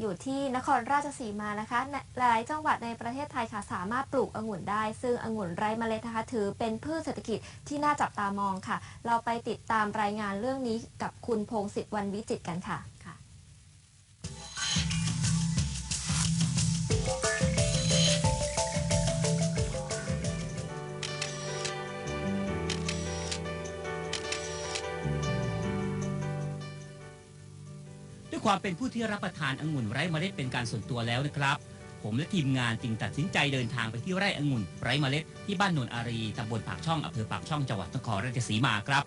อยู่ที่นครราชสีมานะคะ หลายจังหวัดในประเทศไทยค่ะสามารถปลูกองุ่นได้ ซึ่งองุ่นไร้เมล็ดนะคะถือเป็นพืชเศรษฐกิจที่น่าจับตามองค่ะ เราไปติดตามรายงานเรื่องนี้กับคุณพงศิษฐ์วันวิจิตกันค่ะ ด้วยความเป็นผู้ที่รับประทานองุ่นไร้เมล็ดเป็นการส่วนตัวแล้วนะครับ ผมและทีมงานจึงตัดสินใจเดินทางไปที่ไร่องุ่นไร้เมล็ดที่บ้านโนนอารีตำบลปากช่องอำเภอปากช่องจังหวัดนครราชสีมาครับ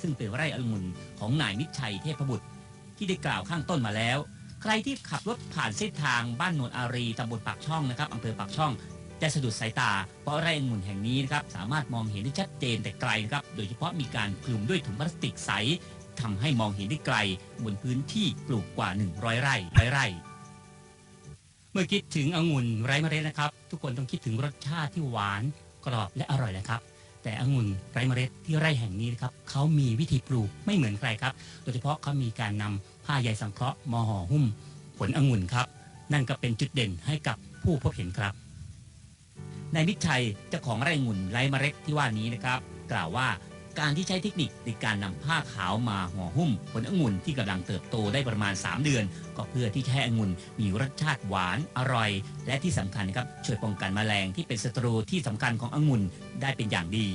ซึ่งเป็นไร่องุ่นของนายมิตรชัยเทพบุตร ที่ได้กล่าวข้างต้นมาแล้ว ใครที่ขับรถผ่านเส้นทางบ้านโนนอารีตำบลปากช่องนะครับอำเภอปากช่องจะสะดุดสายตา เพราะไร่องุ่นแห่งนี้นะครับสามารถมองเห็นได้ชัดเจนแต่ไกลนะครับโดยเฉพาะมีการคลุมด้วยถุงพลาสติกใส ทำให้มองเห็นได้ไกล บนพื้นที่ปลูกกว่า 100 ไร่ร้อยไร่ เมื่อคิดถึงองุ่นไร้เมล็ดนะครับ ทุกคนต้องคิดถึงรสชาติที่หวานกรอบและอร่อยแหละครับ แต่องุ่นไร้เมล็ดที่ไร่แห่งนี้นะครับเขามีวิธีปลูกไม่เหมือนใครครับ โดยเฉพาะเขามีการนำผ้าใยสังเคราะห์มาห่อหุ้ม ผลองุ่นครับ นั่นก็เป็นจุดเด่นให้กับผู้พบเห็นครับนายมิตรชัยเจ้าของไร่องุ่นไร้เมล็ดที่ว่านี้นะครับ กล่าวว่า การที่ใช้เทคนิคในการนำผ้าขาวมาห่อหุ้มผลองุ่นที่กำลังเติบโตได้ประมาณ 3 เดือน ก็เพื่อที่จะให้องุ่นมีรสชาติหวานอร่อย และที่สำคัญครับช่วยป้องกันแมลงที่เป็นศัตรูที่สำคัญขององุ่นได้เป็นอย่างดี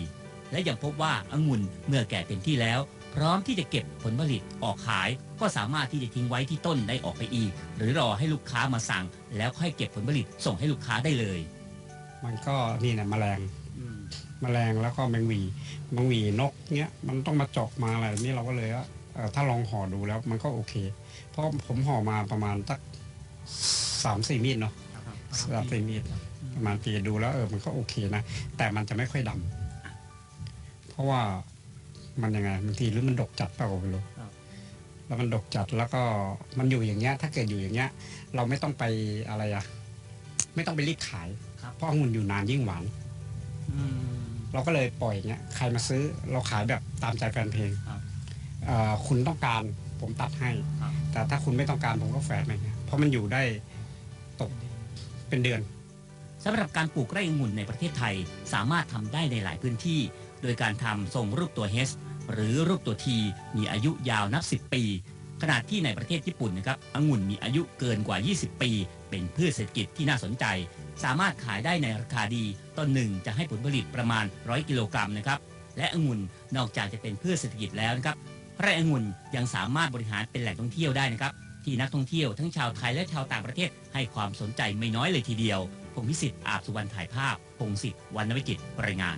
และยังพบว่าองุ่นเมื่อแก่เต็มที่แล้ว พร้อมที่จะเก็บผลผลิตออกขาย ก็สามารถที่จะทิ้งไว้ที่ต้นได้ออกไปอีก หรือรอให้ลูกค้ามาสั่ง แล้วค่อยเก็บผลผลิตส่งให้ลูกค้าได้เลย มันก็นี่นะแมลง แมลงแล้วก็แมงหวีแมงหวีนกเนี้ยมันต้องมาเจาะมาอะไรนี่เราก็เลยว่าเอ่อถ้าลองห่อดูแล้วมันก็โอเค เพราะผมห่อมาประมาณสักสามสี่มีดเนาะสามสี่มีดประมาณปีดูแล้วเออมันก็โอเคนะ แต่มันจะไม่ค่อยดำเพราะว่ามันยังไงบางทีหรือมันดกจัดเปล่าก็ไม่รู้ครับแล้วมันดกจัดแล้วก็มันอยู่อย่างเงี้ย ถ้าเกิดอยู่อย่างเงี้ย เราไม่ต้องไปอะไรอะไม่ต้องไปรีบขายครับเพราะองุ่นอยู่นานยิ่งหวานอืม เราก็เลยปล่อยอย่างเงี้ยใครมาซื้อเราขายแบบตามใจแฟนเพลงครับเอ่อคุณต้องการผมตัดให้ ครับ แต่ถ้าคุณไม่ต้องการผมก็แฝดไปเงี้ยเพราะมันอยู่ได้ตกเป็นเดือน สำหรับการปลูกไร่องุ่นในประเทศไทยสามารถทำได้ในหลายพื้นที่ โดยการทำทรงรูปตัว H หรือรูปตัว T มีอายุยาวนับ 10 ปี ขณะที่ในประเทศญี่ปุ่นนะครับองุ่นมีอายุเกินกว่า 20 ปี เป็นพืชเศรษฐกิจที่น่าสนใจ สามารถขายได้ในราคาดี ต้นหนึ่งจะให้ผลผลิตประมาณ 100 กิโลกรัมนะครับ และองุ่นนอกจากจะเป็นพืชเศรษฐกิจแล้วนะครับไร่องุ่นยังสามารถบริหารเป็นแหล่งท่องเที่ยวได้นะครับที่นักท่องเที่ยวทั้งชาวไทยและชาวต่างประเทศให้ความสนใจไม่น้อยเลยทีเดียว ผมพิสิทธิ์อาบสุวรรณถ่ายภาพพงศิษฐ์วรรณวิจิตรรายงาน